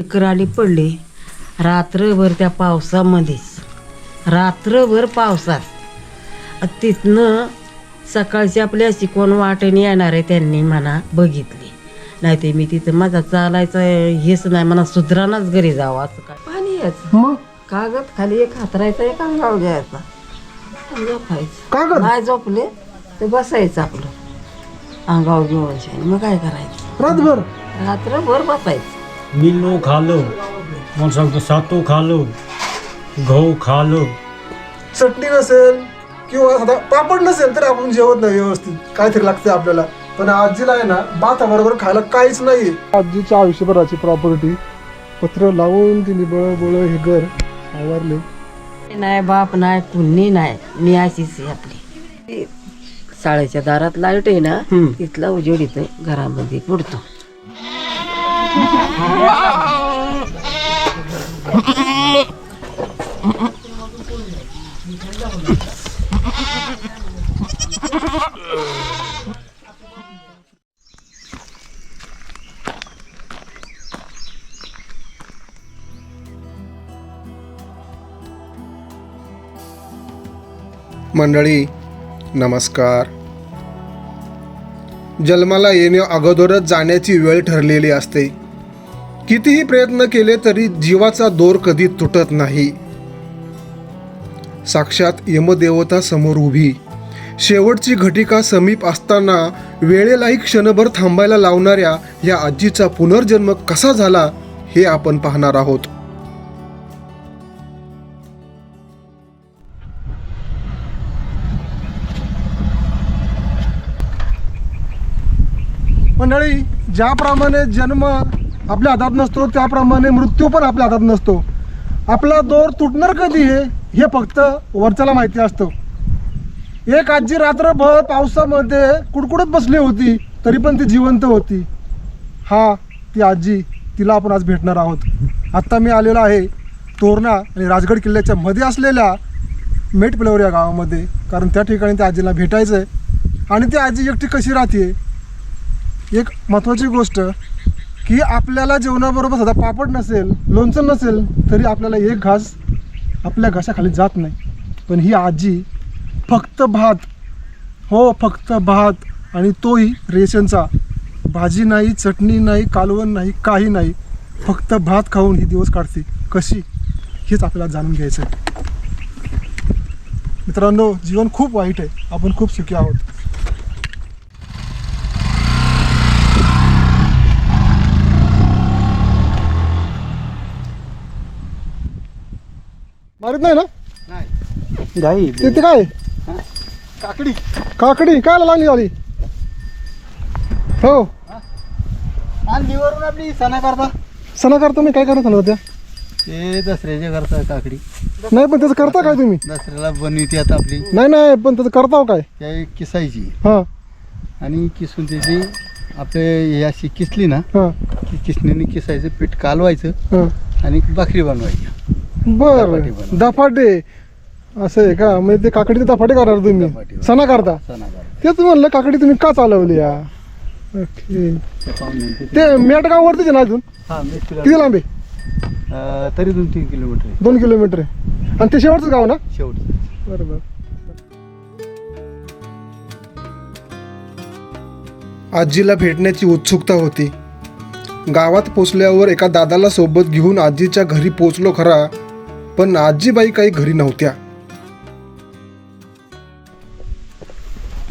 एकराली पडले. रात्रभर त्या पावसामध्येच. रात्रभर पावसात. तिथनं सकाळची आपल्या अशी कोण वाटेने येणार आहे त्यांनी म्हणा बघितली. नाही ते मी तिथं माझा चालायचं हेच नाही म्हणा सुधरानाच घरी जावं असं काय. पाणी यायचं. मग? कागद खाली एक हातरायचा एक अंगावर घ्यायचा. झोपायचं. कागद? नाही झोपले ते बसायचं आपलं. अंगावर घेऊन. मग काय करायचं? रातभर? रात्रभर बसायचं. मिल्लो खा लो सांगतो सातू खा लो गहू खा लो चटणी नसेल किंवा आता पापड नसेल तर आपण जेवत नाही व्यवस्थित. काहीतरी लागते आपल्याला. पण आजीला आहे ना भाताबरोबर खायला काहीच नाही आजीच्या आयुष्यभराची प्रॉपर्टी पत्र लावून तिने बळ बळ हे घर आवारले नाही बाप नाही कुणी नाही. मी अशीच आहे आपली. ती शाळेच्या दारात लाइट आहे ना. तिथला उजेड इथं घरामध्ये पडतो मंडळी नमस्कार. जन्माला येणे अगोदरच जाण्याची वेळ ठरलेली असते. कितीही प्रयत्न केले तरी जीवाचा दोर कधी तुटत नाही. साक्षात यमदेवता समोर उभी. शेवटची घटिका समीप असताना वेळेलाही क्षणभर थांबायला लावणाऱ्या या आजीचा पुनर्जन्म कसा झाला हे आपण पाहणार आहोत. मंडळी ज्याप्रमाणे जन्म आपल्या हातात नसतो त्याप्रमाणे मृत्यू पण आपल्या हातात नसतो. आपला दोर तुटणार कधी हे? हे फक्त वरच्याला माहिती असतं. एक आजी रात्रभर पावसामध्ये कुडकुडत बसली होती तरी पण ती जिवंत होती. हा ती आजी तिला आपण आज भेटणार आहोत. आत्ता मी आलेलो आहे तोरणा आणि राजगड किल्ल्याच्या मध्ये असलेल्या मेटपिलवर या गावामध्ये कारण त्या ठिकाणी त्या आजीला भेटायचं आहे आणि ती आजी एकटी कशी राहते एक महत्त्वाची गोष्ट की आपल्याला जेवणाबरोबर सध्या पापड नसेल लोणचं नसेल तरी आपल्याला एक घास आपल्या घासाखाली जात नाही. पण ही आजी फक्त भात हो फक्त भात आणि तोही रेशनचा. भाजी नाही चटणी नाही कालवण नाही काही नाही. फक्त भात खाऊन ही दिवस काढते. कशी? हेच आपल्याला जाणून घ्यायचं आहे मित्रांनो जीवन खूप वाईट आहे. आपण खूप सुखी आहोत. मारित नाही ना? गाई तिथे काय? काकडी. काकडी? काय लागली झाली हो. आपली सणा करता सणा करता मी काय करत सांगत होत्या ते दसऱ्याच्या करता काकडी. नाही पण त्याचं करता काय तुम्ही? दसऱ्याला बनवते आता आपली. नाही नाही पण त्याचं करता काय? त्या किसायची हां. आणि किसून त्याची आपले ही अशी किसली ना हां. की किसणीने किसायचं पीठ कालवायचं हां. आणि भाकरी बनवायची. बर. दफाटे असं आहे का? म्हणजे ते काकडीचे दफाटे करणार तुम्ही. सणा करता? तेच म्हणलं काकडी तुम्ही का चालवली या? ओके. ते पाहून नेमके ते- आहे ना अजून? हा किती लांब अं, तरी दोन तीन किलोमीटर आहे. दोन किलोमीटर आहे. आणि ते शेवटचं गाव ना? शेवटचं. बरोबर आजीला भेटण्याची उत्सुकता होती. गावात पोचल्यावर एका दादाला सोबत घेऊन आजीच्या घरी पोचलो खरा. पण आजीबाई काही घरी नव्हत्या.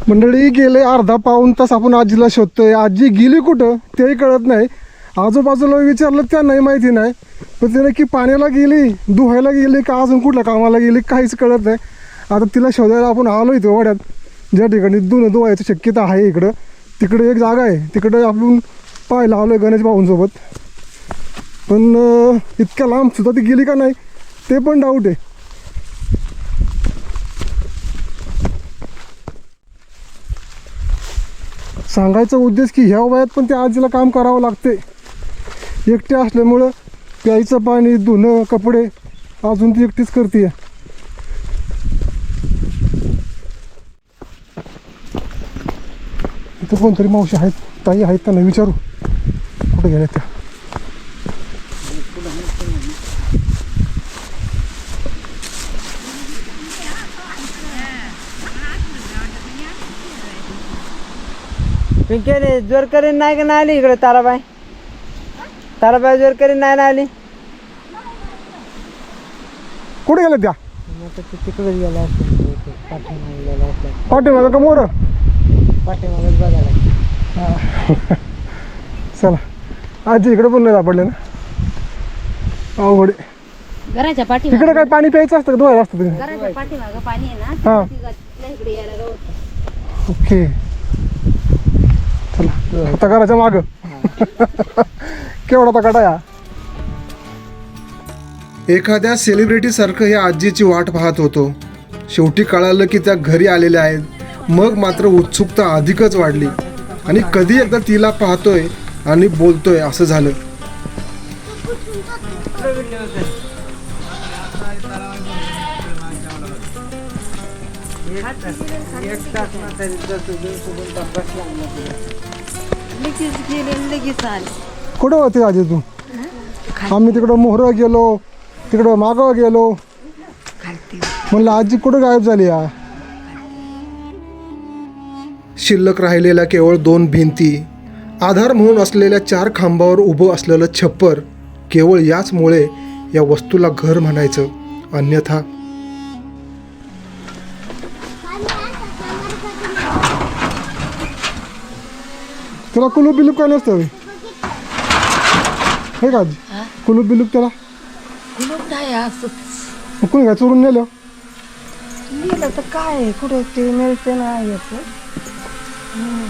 मंडळी गेले अर्धा पाऊन तास आपण आजीला शोधतोय. आजी गेली कुठं? तेही कळत नाही. आजूबाजूला विचारलं त्या नाही माहिती नाही. पण तिने की पाण्याला गेली धुवायला गेली का अजून कुठल्या कामाला गेली काहीच कळत नाही. आता तिला शोधायला आपण आलो इथे वाड्यात. ज्या ठिकाणी धुणं धुवायची शक्यता आहे इकडं. तिकडे एक जागा आहे. तिकडे आपण पाहायला आलो आहे गणेश भाऊंसोबत. पण इतक्या लांब सुद्धा ती गेली का नाही? ते पण डाऊट आहे. सांगायचा उद्देश की ह्या वयात पण त्या आजीला काम करावं लागते एकटे असल्यामुळं प्यायचं पाणी धुणं कपडे अजून ती एकटीच करते इथं कोणतरी मावशी आहेत ताई आहेत त्यांना विचारू. कुठे गेल्या त्या? पिंकेने जोर करीन नाही का नाही आली इकडे ताराबाई? ताराबाई जोर करीन नाही ना आली? कुठे गेल्या त्या? तिकडेच गेला असेल पाठीमागे गेला असला पाठीमागं का मोर? पाठीमागेच बघायला चला. आजी इकडे पण नाही सापडले ना. अवघड आहे. घराच्या पाठी इकडे काय पाणी प्यायचं असतं का? धुवायला असतं घराच्या पाठीमागं पाणी आहे ना हां. तिला इकडे यायला गवत. ओके. चला आता माग. केवढा तकाटा या? एखाद्या सेलिब्रिटी सारखं या आजीची वाट पाहत होतो. शेवटी कळालं की त्या घरी आलेल्या आहेत. मग मात्र उत्सुकता अधिकच वाढली. आणि कधी एकदा तिला पाहतोय आणि बोलतोय असं झालं. एक लगेच गेले लगेच आले. कुठं होते आजी तू? आम्ही तिकडं मोहरं गेलो तिकडं मागं गेलो. म्हणलं आजी कुठं गायब झाली या? शिल्लक राहिलेल्या केवळ दोन भिंती आधार म्हणून असलेल्या चार खांबावर उभं असलेलं छप्पर केवळ याचमुळे या वस्तूला घर म्हणायचं अन्यथा त्याला कुलूप बिलूप काय नसतं होय? हे का आजी? कुलूप बिलूप त्याला? कुलूप नाही असंच मग कोणी काय चोरून नेलं? गेलं तर काय? कुठे ते मिळते ना याचं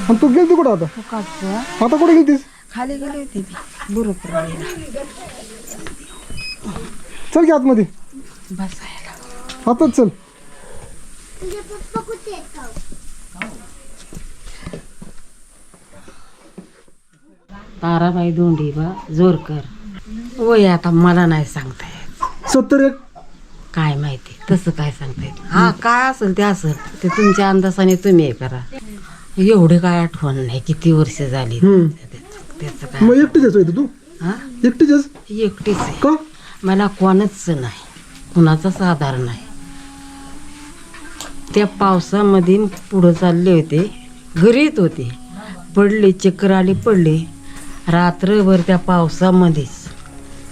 आणि तू गेलती कुठं आता? आता कुठे गेलतीस? खाली गेले होते बुरुपुराळीला चल की आतमध्ये. बसायला. आताच चल. ताराबाई दोंडी बा जोरकर. वय आता मला नाही सांगता येत. सत्तर एक. काय माहिती तसं काय सांगता येत हा काय असेल ते असेल. ते तुमच्या अंदाजाने तुम्ही हे करा. एवढे काय आठवण नाही किती वर्ष झाली. त्याचं- काय मग एकटीच होय तू? हा? एकटीच आहेस? एकटीच आहे. का? मला कोणच नाही. कुणाचाच आधार नाही. त्या पावसामध्ये पुढं चालले होते. घरीच होते. पडले चक्कर आली पडले. रात्रभर त्या पावसामध्येच.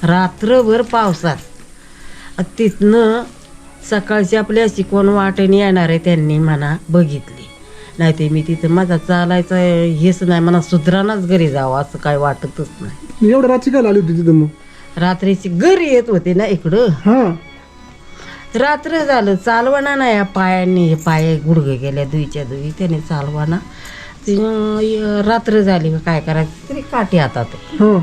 रात्रभर पावसात. तिथनं सकाळची आपल्या शिकवण वाटेने येणार आहे त्यांनी म्हणा बघितली. नाही ते मी तिथं माझा चालायचं हेच नाही मला सुधरानाच घरी जावं असं काय वाटतच नाही. मी एवढ्या रातची काय आली होती तिथं मग? रात्रीची घरी येत होते ना इकडं? हा. रात्र झालं चालवाना ना या पायाने हे पाय गुडघे गेल्या दुईच्या दुई त्याने चालवाना. ते रात्र झाली मग काय करायचं? तरी काठी हातात. हा.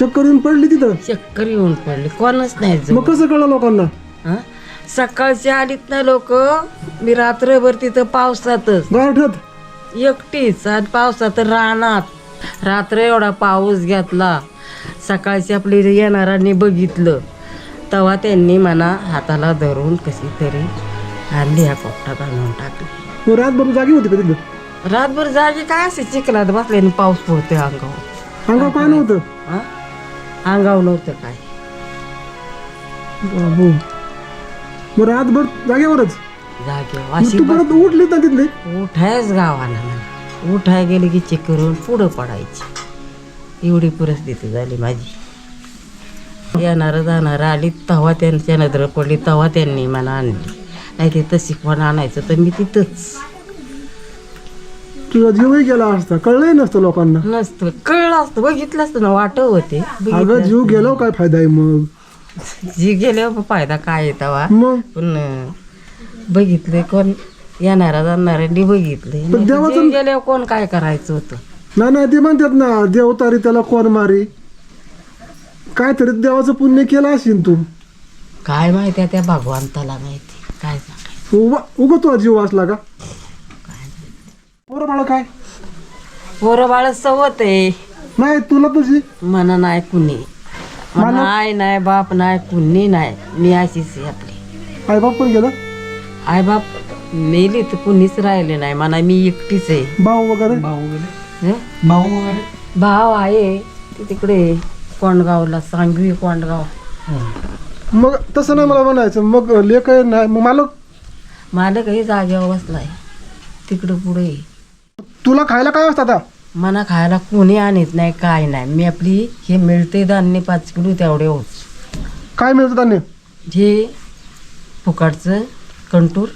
चक्कर येऊन पडली तिथं? चक्कर येऊन पडली. कोणच नाही मग. कसं कळलं लोकांना? हं? सकाळची आलीत ना लोक मी रात्रभर तिथं पावसातच. गारठ्यात एकटीच आणि पावसात रानात. रात्र एवढा पाऊस घेतला. सकाळची आपली येणाऱ्यांनी बघितलं. तेव्हा त्यांनी म्हणा हाताला धरून कशी तरी आणली ह्या कोपटात आणून टाकली. मग रातभर जागी होती का तिथं रातभर जागी काय असे चिखलात बसले आणि पाऊस पडतोय अंगावर. अंगावर काय नव्हतं? हं? अंगावर नव्हतं काय. बाबू. मग रातभर जागेवरच? जागेवर मग अशी तू परत उठली ना तिथले? उठायच गावाला म्हणा. उठाय गेले की चेक करून पुढं पडायची. एवढी परिस्थिती झाली माझी. येणारं जाणारं आली तेव्हा त्यांच्या नजर पडली तेव्हा त्यांनी मला आणली. नाही ते तशी पण आणायचं तर मी तिथंच. तुझा जीवही गेला असता कळलंही नसतं लोकांना. नसतं कळलं असतं बघितलं असतं ना वाट होते. अगं जीव गेलो काय फायदा आहे मग? जी गेल्यावर फायदा काय आहे तेव्हा मग? पण अं, बघितले कोण येणारा जाणाऱ्यांनी बघितले पण देवाचं- जी गेल्यावर कोण काय करायचं होतं? नाही नाही ते म्हणतात ना देवतारी त्याला कोण मारी? काय तरी देवाचं पुण्य केलं असेल तू. काय माहिती आहे त्या भगवंताला माहिती? काय सांगायचं उगा उगा तुझा जीव वाचला का? पोरं बाळा काय? पोरं बाळ सवत आहे. नाही तुला तुझी? मन नाही कुणी. मला आई नाही बाप नाही कुणी नाही. मी अशीच आहे आपली. आई बाप पण गेलं? आई बाप मेली तर कुणीच राहिले नाही. म्हणा मी एकटीच आहे. भाऊ वगैरे? हं? भाऊ आहे ते तिकडे कोंडगावला सांगवी कोंडगाव. मग तसं नाही मला म्हणायचं. मग लेख नाही मग मालक? मला काही जागेवर बसलाय. तिकडं पुढे तुला खायला काय असतं आता? मना खायला कोणी आणत नाही काय नाही. मी आपली हे मिळते धान्य पाच किलो तेवढे होत. काय मिळतं धान्य? हे फुकाटचं कंटूर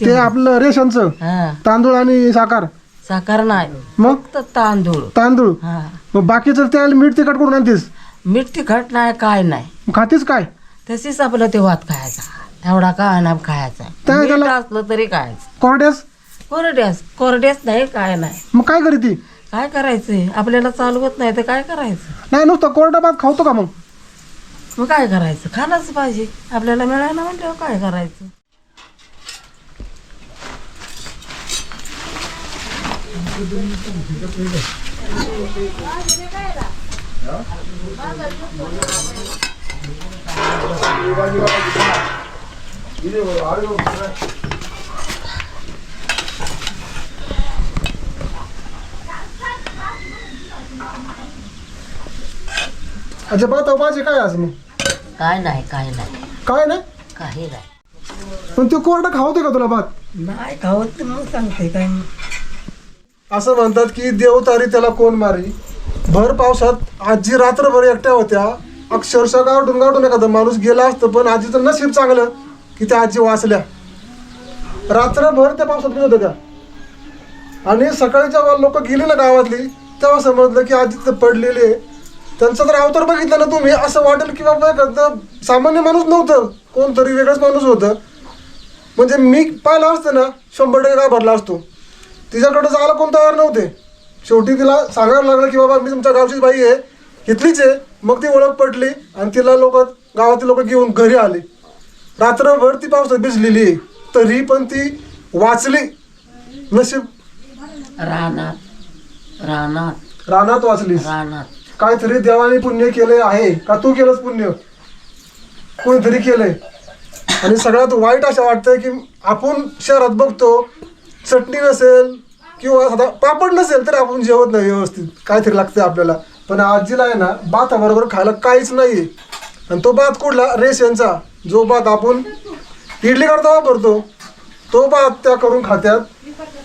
ते आपलं रेशनचं? हा. तांदूळ आणि साखर? साखर नाही. मग? फक्त तांदूळ. तांदूळ? हा. मग बाकीचं त्याला मीठ तिखट करून आणतेस? मीठ तिखट नाही काय नाही. मग खातेस काय? तशीच आपलं ते भात खायचा. एवढा का अनाप खायचा. काय मीठ त्याला- असलं तरी खायचं. कोरड्यास? कोरड्यास. कोरड्यास नाही काय नाही. मग काय करी ती? काय करायचंय? आपल्याला चालवत नाही तर काय करायचं? नाही नुसतं कोरडा भात खावतो का मग? मग काय करायचं? खाणंच पाहिजे. आपल्याला मिळायला म्हणल्यावर काय करायचं? अच्छा भात भाजी काय आज मग काय नाही काय नाही. काय नाही? काही नाही. पण ते कोरडा खावते का तुला भात? नाही खावत तर मग सांगते काय. असं म्हणतात की देव तारी त्याला कोण मारी? भर पावसात आजी रात्रभर एकट्या होत्या. अक्षरशः गावठून गावठून एखादा माणूस गेला असतं पण आजीचं नशीब चांगलं की त्या आजी वाचल्या. रात्रभर त्या पावसात गेल्या होत्या का? आणि सकाळी जेव्हा लोक गेली ना गावातली तेव्हा समजलं की आजी तिथं पडलेली आहे. त्यांचा जर अवतार बघितला ना तुम्ही असं वाटेल की बाबा एखादं सामान्य माणूस नव्हतं कोणतरी वेगळंच माणूस होतं. म्हणजे मी पाहिलं असतं ना शंभर टक्के घाबरला असतो. तिच्याकडे जायला कोण तयार नव्हते. शेवटी तिला सांगायला लागलं की बाबा मी तुमच्या गावचीच बाई आहे. इथलीच आहे. मग ती ओळख पटली आणि तिला लोक गावातील लोक घेऊन घरी आले. रात्रभर ती पावसात भिजलेली आहे. तरी पण ती वाचली. नशीब. रानात. रानात. रानात वाचली रानात. काहीतरी देवाने पुण्य केले आहे. का तू केलंच पुण्य? कोणीतरी केलंय. आणि सगळ्यात वाईट असं वाटतंय की आपण शहरात बघतो चटणी नसेल किंवा साधा पापड नसेल तरी आपण जेवत नाही व्यवस्थित. काहीतरी लागतंय आपल्याला. पण आजीला आहे ना भाताबरोबर खायला काहीच नाही आणि तो भात कुठला? यांचा जो भात आपण इडली करता वापरतो तो भात त्या करून खात्यात.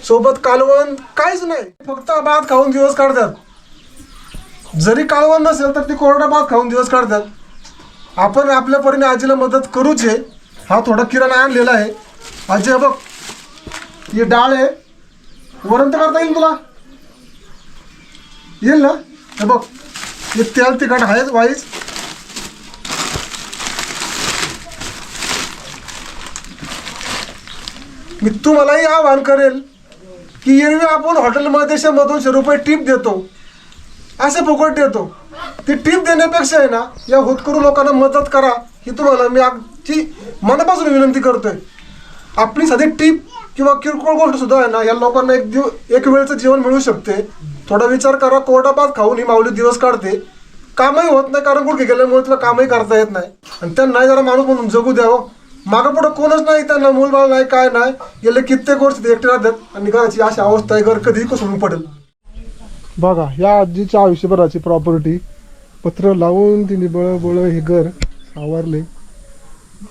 सोबत कालवण काहीच नाही. फक्त भात खाऊन दिवस काढतात. जरी कालवण नसेल तर ती कोरडा भात खाऊन दिवस काढतात. आपण आपल्या परीने आजीला मदत करूच आहे. हा थोडा किराणा आणलेला आहे. आजी बघ. ही डाळ आहे. वरण तर करता येईल तुला? येईल ना? हे बघ हे तेल तिखट आहेच वाईच मी तुम्हालाही आवाहन करेल की एरवी आपण हॉटेलमध्ये शंभर रुपये टिप देतो. असे फुकट देतो. ती टीप देण्यापेक्षा आहे ना या होतकरू लोकांना मदत करा ही तुम्हाला मी आमची मनापासून विनंती करतोय. आपली साधी टीप किंवा किरकोळ गोष्ट सुद्धा आहे ना या लोकांना एक दिव एक वेळचं जेवण मिळू शकते. थोडा विचार करा कोरडा खाऊन ही माऊली दिवस काढते. कामही होत नाही कारण गुडघे गेल्यामुळे तुला कामही करता येत नाही. आणि त्यांना जरा माणूस म्हणून जगू द्यावं. मागं पुढं कोणच नाही त्यांना मूलबाळ नाही काय नाही. गेले कित्येक वर्ष ते एकटे राहतात आणि घराची अशी अवस्था आहे घर कधीही कोसळून पडेल. बघा या आजीच्या आयुष्यभराची प्रॉपर्टी पत्र लावून तिने बळ बळ हे घर सावरले.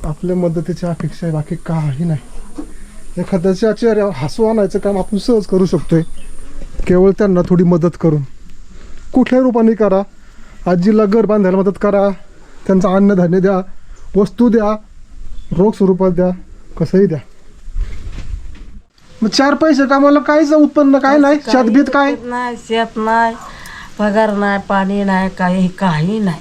आपल्या मदतीची अपेक्षा आहे बाकी काही नाही. एखाद्याच्या चेहऱ्यावर हसू आणायचं काम आपण सहज करू शकतोय. केवळ त्यांना थोडी मदत करून. कुठल्याही रूपाने करा. आजीला घर बांधायला मदत करा. त्यांचं अन्नधान्य द्या. वस्तू द्या. रोख स्वरूपात द्या. कसंही द्या. मग चार पैसे कामाला काहीच उत्पन्न काय नाही. शेतबीत काय? नाही शेत नाही पगार नाही पाणी नाही काही काही नाही.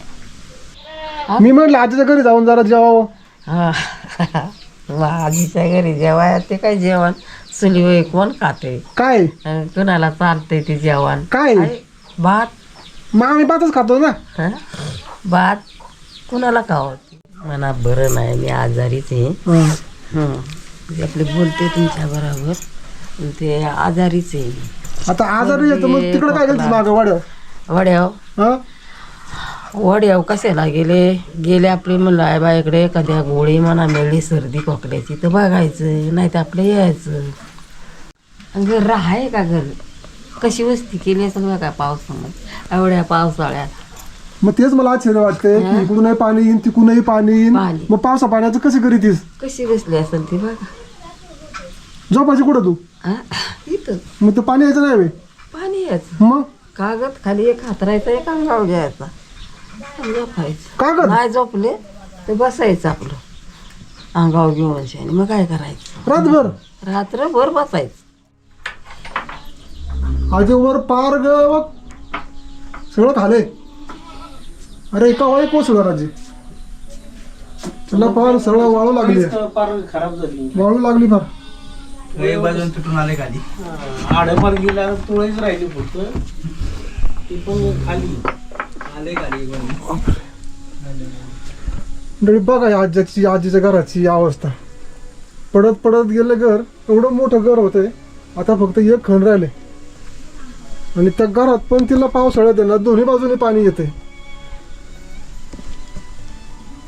मी म्हटलं आजीच्या घरी जाऊन जरा जेवावं. हा. आजीच्या घरी जेवाय ते काय जेवण? चुलीवर कोण खाते. काय? कुणाला चालतंय ते जेवण. काय? भात. मग आम्ही भातच खातो ना. हं? भात कुणाला खावत मला बरं नाही मी आजारीच आहे. हं. हं. ते आपले बोलते तुमच्या बरोबर. ते आजारीच आहे. आता आजारी येतो मग तिकडे काय गेलं मागं वाड्या वड्याव. वड्याव कशाला गेले? गेले आपले म्हणलं आहे बाईकडे एखाद्या गोळी म्हणा मिळली सर्दी खोकल्याची तर बघायचं. नाही तर आपलं यायचं. घर आहे का घर? कशी वस्ती केली आहे सगळं काय पावसामध्ये? एवढ्या पावसाळ्यात. मग तेच मला आश्चर्य वाटते की इकडूनही पाणी येईन तिकडूनही पाणी येईन. पाणी. मग पावसा पाण्याचं कशी करीतीस कशी बसली असेल ती बघा. झोपायची कुठं तू? इथं. मग ते पाणी यायचं नाही बे. पाणी यायचं. मग? कागद खाली एक हातरायचा एक अंगावर घ्यायचा. आणि झोपायचं. कागद? नाही झोपले तर बसायचं आपलं. अंगावर घेऊन मग काय करायचं? रातभर? रात्रभर बसायचं. आधी वर पार ग सगळं खाले अरे एका वय कोसळ राजे तुला पार सगळं वाळू लागली पार खराब झाली. वाळू लागली फार बाजून तुटून आले खाली. आडपार गेल्या तुळेच राहिली फक्त. ती पण खाली. आले खाली म्हणजे बघा आजीची आजीच्या घराची अवस्था. पडत पडत गेलं घर एवढं मोठं घर होतंय. आता फक्त एक खण राहिले. आणि त्या घरात पण तिला पावसाळ्यात ना दोन्ही बाजूने पाणी येते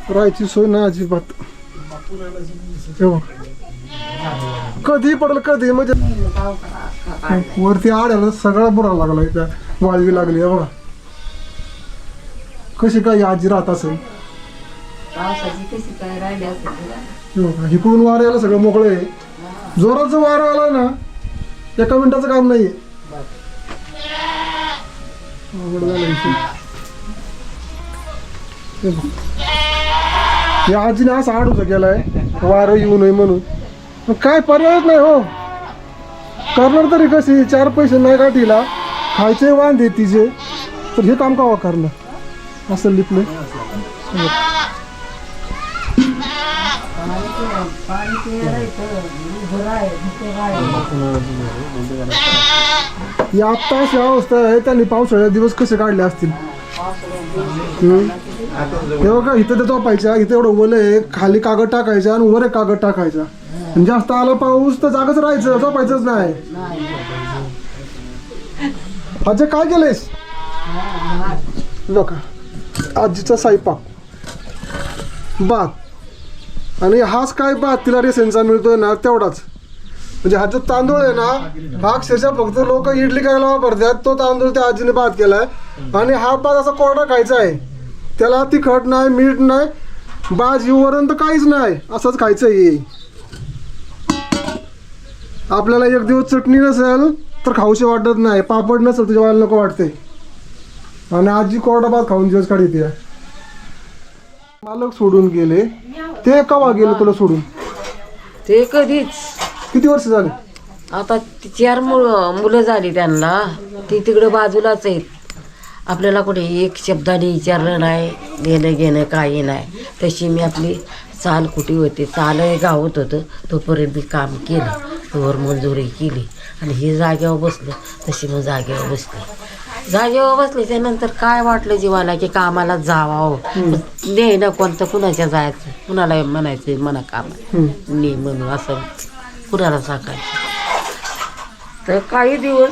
राहायची सोय ना अजिबात. कधी पडेल कधी म्हणजे. वरती आड्याला सगळा बुरा लागलाय त्या वाळवी लागली आहे बघा कशी काय आजी राहत असेल? हे इकडून वारं यायला सगळं मोकळं आहे. जोराचं वारं आला ना एका मिनिटाचं काम नाही अवघड विषय. हे आजीने असं आडूच केलाय वारं येऊ नये म्हणून. काय पर्यायच नाही हो. करणार तरी कशी? चार पैसे नाही गाठीला. खायचे वांदे तिचे. तर हे काम कावा करणार? असं लिपलं या आत्ता अशी अवस्था आहे त्यांनी पावसाळ्यात दिवस कसे काढले असतील? तेव्हा का इथं ते झोपायच्या इथं एवढं ओलं आहे खाली कागद टाकायचा आणि वर एक कागद टाकायचा. आणि जास्त आला पाऊस तर जागच राहायचं झोपायचंच नाही. अजय काय केलंयस? बघा आजीचा साईपाक. बा आणि हाच काय भात तिला रेशनचा मिळतोय ना तेवढाच. म्हणजे हा जो तांदूळ आहे ना हा अक्षरशः फक्त लोक इडली करायला वापरतात तो तांदूळ त्या आजीने भात केलाय. आणि हा भात असा कोरडा खायचा आहे. त्याला तिखट नाही मीठ नाही भाजी वरण तर काहीच नाही असंच खायचं आहे आपल्याला एक दिवस चटणी नसेल तर खाऊशी वाटत नाही पापड नसेल तुझ्या वेळेला नको वाटते. आणि आजी कोरडा भात खाऊन दिवस काढते. मालक सोडून गेले. ते कवा गेले तुला सोडून? ते कधीच. किती वर्ष झाले? आता ती चार मुलं मुलं झाली त्यांना. ती तिकडं बाजूलाच आहेत. आपल्याला कुठे एक शब्दाने विचारलं नाही. देणं घेणं काही नाही. तशी मी आपली चाल कुठे होती. चालही गावत होतं. तोपर्यंत मी काम केलं. तोवर मंजुरी केली. आणि हे जागेवर बसलं. तशी मग जागेवर बसली. जागेवर बसल्याच्या नंतर काय वाटलं जीवाला की कामाला जावावं नेणं कोणतं कुणाच्या जायचं? कुणाला म्हणायचं म्हणा काम. ने म्हणून असं कुणाला सांगायचं? तर काही दिवस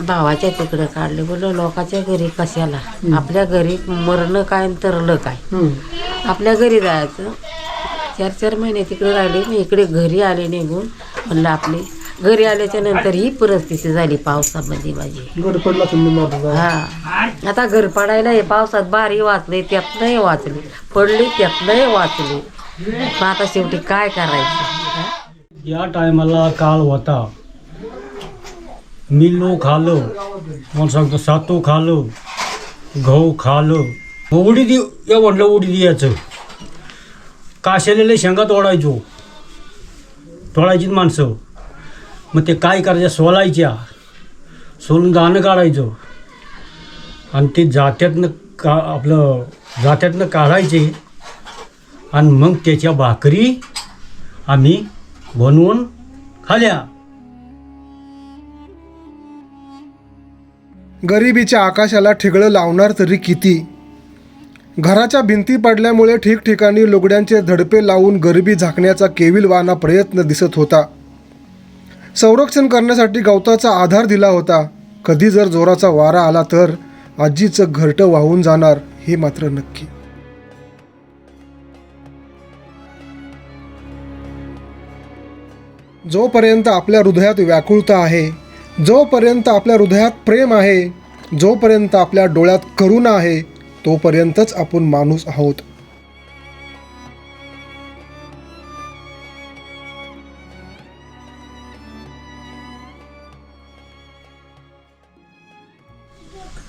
भावाच्या तिकडे काढले. बोललो लोकांच्या घरी कशाला? आपल्या घरी मरणं काय तरलं काय. आपल्या घरी जायचं. चार चार महिने तिकडे राहिले. मी इकडे घरी आले निघून. म्हणलं आपली घरी आल्याच्यानंतर ही परिस्थिती झाली पावसामध्ये माझी. घर पडला तुम्ही माझा हा. आता घर पडायला हे पावसात बारी वाचले त्यातनंही वाचले. पडली त्यातनंही वाचले. पण आता शेवटी काय करायचं? या टायमाला काळ होता. मिल्लो खालो. मला सांगतो सातो खालो. गहू खालो. उडी दे या म्हटलं उडी द्यायचं. काशलेले शेंगा तोडायचो. तोडायचीच माणसं. मग ते काय करायच्या सोलायच्या. सोलून गाणं काढायचं. आणि ते जात्यातनं का आपलं जात्यातनं काढायचे. आणि मग त्याच्या भाकरी आम्ही बनवून खाल्या. गरिबीच्या आकाशाला ठिगळं लावणार तरी किती? घराच्या भिंती पडल्यामुळे ठिकठिकाणी लुगड्यांचे धडपे लावून गरिबी झाकण्याचा केविलवाना प्रयत्न दिसत होता. संरक्षण करण्यासाठी गवताचा आधार दिला होता. कधी जर जोराचा वारा आला तर आजीचं घरटं वाहून जाणार हे मात्र नक्की. जोपर्यंत आपल्या हृदयात व्याकुळता आहे जोपर्यंत आपल्या हृदयात प्रेम आहे जोपर्यंत आपल्या डोळ्यात करुणा आहे तोपर्यंतच आपण माणूस आहोत.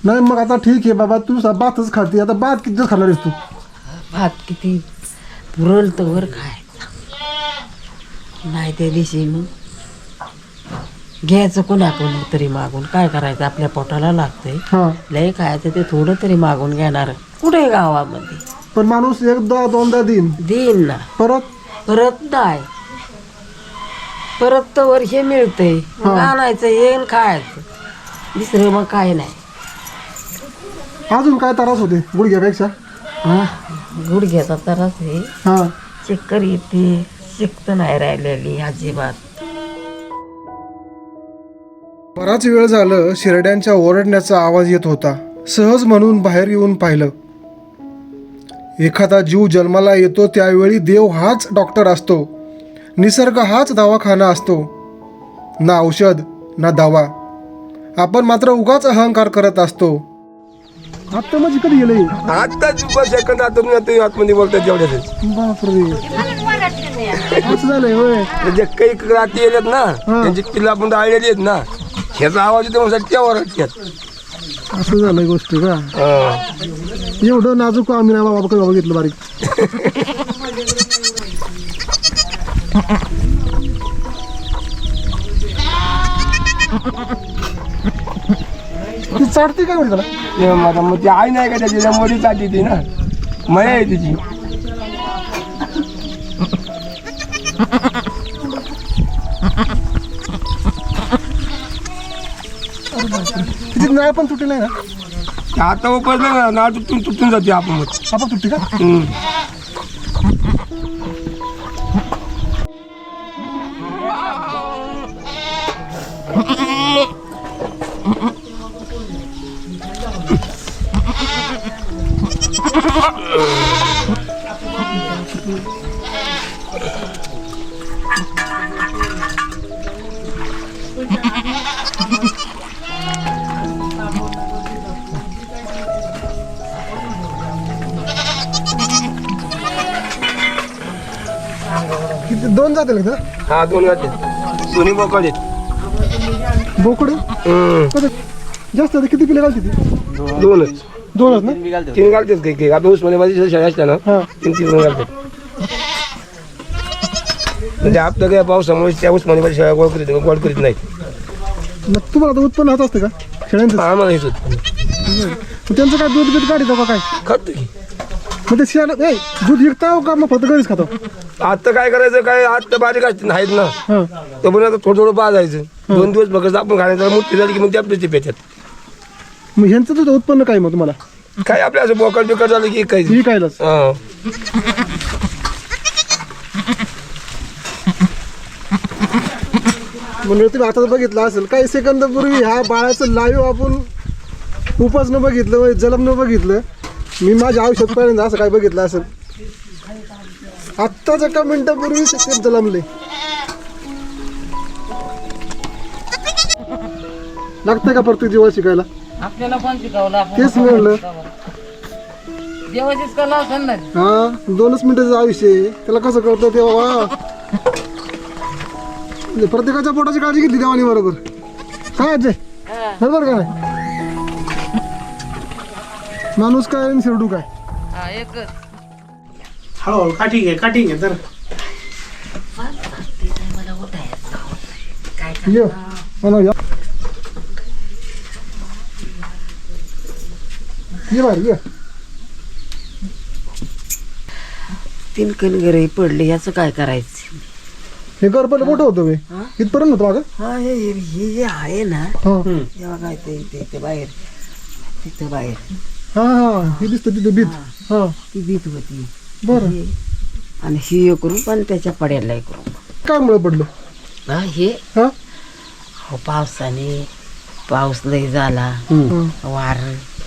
नाही मग आता ठीक आहे बाबा तू सा- भातच खाते आता भात किती दिवस खाणार आहेस तू? भात किती? पुरल तर खायचा नाही त्या दिवशी मग. घ्यायचं कोणाकडून तरी मागून? काय करायचं? आपल्या पोटाला लागतंय. हा. लय खायचं ते थोडं तरी मागून घेणार. कुठे गावामध्ये? पण माणूस एकदा दोनदा देईन. देईन ना. परत? परत नाही. परत तर वर्ष मिळतंय. मग आणायचं येईन खायचं. दुसरं मग काय नाही. अजून काय त्रास होते गुडघ्यापेक्षा? हा? गुडघ्याचा त्रास आहे. हा. चक्कर येते शिकत नाही राहिलेली अजिबात. बराच वेळ झालं शिरड्यांच्या ओरडण्याचा आवाज येत होता. सहज म्हणून बाहेर येऊन पाहिलं. एखादा जीव जन्माला येतो त्यावेळी देव हाच डॉक्टर असतो. निसर्ग हाच दवाखाना असतो. ना औषध ना दवा. आपण मात्र उगाच अहंकार करत असतो. आता म्हणजे कधी गेले? आत्ताच सेकंद आता मी आता आतमध्ये बोलतात जेवढ्याच बापरे. असं झालंय होय. म्हणजे काही रात्री येतात ना त्यांची पिल्ला आपण आळलेली आहेत ना ह्याचा आवाज येतो म्हणून त्या ओरडतात असं झालंय गोष्ट का? एवढं नाजूक आम्ही नाही बाबा कधी बघितलं बारीक. ती चाटते काय म्हणतो ते माझा मग ती आई नाही का त्याची? मोठी चाटी ती ना. मया आहे तिची तिची नाळ पण तुटली नाही ना? ते आता उपसलं ना तुटून तुटून जाते आपण मग आपण तुटली का? हम्म. दोन जातील का? हा दोन जाते दोन्ही बोकड आहेत. बोकडे? हम्म. कधी? जास्त आता किती पिले घालते ती? दोनच. दोनच ना? तीन घालतात काही काही आपल्या उस्मानाबादी शाळा असल्या ना हा. तीन तीन घालतात. म्हणजे आपलं काय पावसामुळे त्या उस्मानाबादी शाळा गोळ करीत गोळ करीत नाहीत. मग तुम्हाला आता उत्पन्न होत असतं का? शेळ्यांचं आम्हाला हेच होत. मग त्यांचं काय दूध बीत काढितो का काय? खातो की. मग ते शेळ्या ए दूध विकताव का? मग फक्त घरीच खातो? आता काय करायचं? काय आता बारीक असते नाहीत ना. तर पण आता थोडं थोडं पाजायचं दोन दिवस बघायचं आपण खाण्याचं मोठी झाली की मग ते आपल्या ते पेच्यात मग ह्यांचं तुझं उत्पन्न काय मग तुम्हाला? काय आपल्या असं बोकड बिकड झालं की काही. ही कायलाच. हा. म्हणजे तुम्ही आता बघितलं असेल काही सेकंदापूर्वी ह्या बाळाचं लाईव्ह आपण उपासनं बघितलं म्हणजे जलमनं बघितलं. मी माझ्या आयुष्यात पहिल्यांदा असं काय बघितलं असेल. आत्ताच एका मिनिटापूर्वी ते जलमले लागतंय का परत जीवा शिकायला? आपल्याला पण शिकवलं तेच म्हणलं. देवाचीच कला असेल ना हा दोनच मिनिटाचं आयुष्य आहे. त्याला कसं कळतं ते बाबा म्हणजे प्रत्येकाच्या पोटाची काळजी घेतली देवानी बरोबर. काय अजय बरोबर का नाही माणूस काय आणि शेरडू काय? एकच. हो काटिंग आहे काटिंग आहे तर. ये म्हणा या. ये बाहेर ये. तीन पडले याचं काय करायचं? हे घर पहिलं मोठं होतं मी इथपर्यंत होतं मागं. हा हे हे जे आहे ना. हा. तेव्हा काय ते इथे इथे बाहेर. तिथं बाहेर. हा हा हे. दिसतं तिथे बीत हा. ती भीत होती. बरं. हे. आणि ही एक रूप आणि त्याच्या पड्याला एक रूप काय मुळे पडलं? हा हे. हा? हो पावसाने पाऊस लय झाला. हा. वार.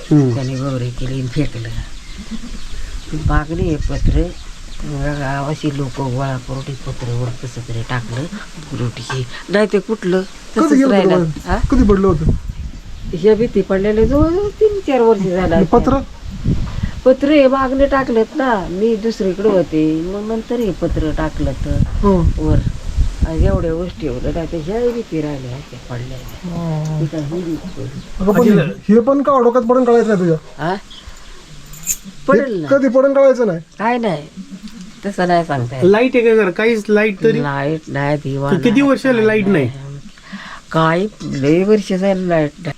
त्याने गौरी केली आणि फेकलं. मागणी हे पत्र गावाशी लोक गोळा करून ते पत्र वर कसं तरी टाकलं रोटी नाही ते कुठलं? कधी तसंच गेलं होतं राहिलं? हा? कधी पडलं होतं? ह्या भीती पडलेले जवळ तीन चार वर्ष झाला पत्र? पत्र हे मागणे टाकलेत ना मी दुसरीकडे होते मग नंतर हे पत्र टाकलं तर हं. वर. आणि एवढ्या गोष्टी होत्या त्या ह्या भीती राहिल्या त्या पडल्या. अगं पण हे पण का डोक्यात पडून कळायचं नाही तुझ्या? हा पडेल हे ना. कधी पडून कळायचं नाही. काय नाही. तसं नाही सांगता येत. लाइट आहे का घर काहीच लाइट तरी? लाइट नाही दिवा किती नाही, वर्ष झाले लाइट नाही? काय लय वर्ष जाईल लाइट नाही.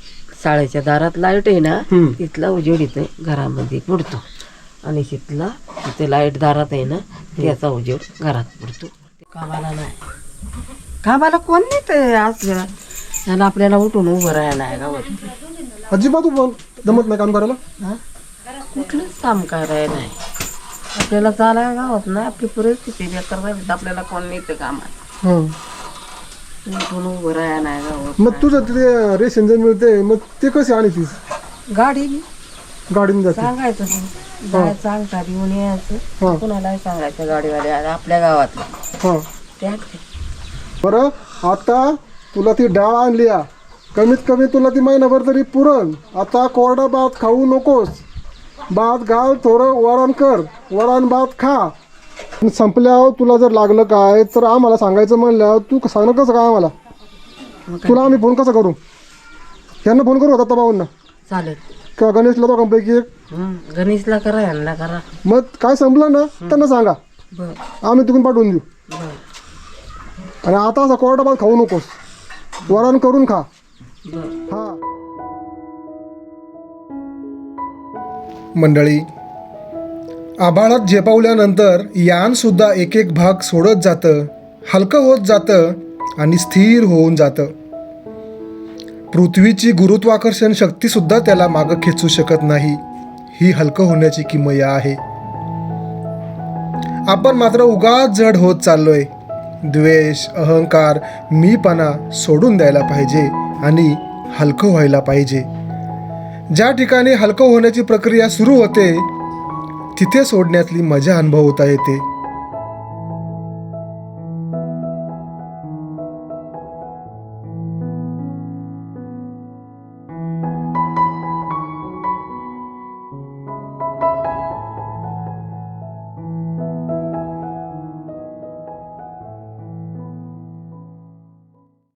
शाळेच्या दारात लाइट आहे ना हम्म. तिथला उजेड इथे घरामध्ये पडतो आणि तिथला तिथे लाइट दारात आहे ना त्याचा उजेड घरात पडतो कामाला नाही. कामाला कोण नाही ते असलं आणि आपल्याला उठून उभं राहायला आहे गावात. अजिबात पण जमत नाही काम करायला? कुठलंच काम करायला नाही. आपल्याला चालायला गावात ना आपली परिस्थिती बेकार झाली तर आपल्याला कोण नाही ते कामाला? हं. उठून उभं नाही गावात मग तुझं ते रेशन जे मिळते मग ते कसे आणि तीस गाडी गाडीने जाते. सांगायचं. जायचं सांगता येऊन हा. यायचं कोणालाही सांगायचं गाडीवाले आपल्या गावात हां. बरं आता तुला ती डाळ आणली आ. कमीत कमी तुला ती महिनाभर तरी पुरण. आता कोरडा भात खाऊ नकोस. भात घाल थोडं वरण कर. वरण भात खा. संपल्यावर तुला जर लागलं काय तर आम्हाला सांगायचं म्हणल्यावर तू सांग कसं काय? आम्हाला तुला आम्ही फोन कसा करू? यांना फोन करू आता भाऊंना चालेल. किंवा गणेशला दोघांपैकी एक. हं, गणेशला करा यांना करा. मग काय संपलं ना त्यांना सांगा. बर. आम्ही तिकडून पाठवून देऊ. बर. आणि आता असा कोरडा भात खाऊ नकोस. वरण करून खा. बर. हा. मंडळी आभाळात झेपावल्यानंतर यानसुद्धा एक एक भाग सोडत जातं हलकं होत जातं आणि स्थिर होऊन जातं. पृथ्वीची गुरुत्वाकर्षण शक्तीसुद्धा त्याला मागं खेचू शकत नाही. ही हलकं होण्याची किमया आहे. आपण मात्र उगाच जड होत चाललोय. द्वेष अहंकार मीपणा सोडून द्यायला पाहिजे आणि हलकं व्हायला पाहिजे. ज्या ठिकाणी हलकं होण्याची प्रक्रिया सुरू होते तिथे सोडण्यातली मजा अनुभवता येते.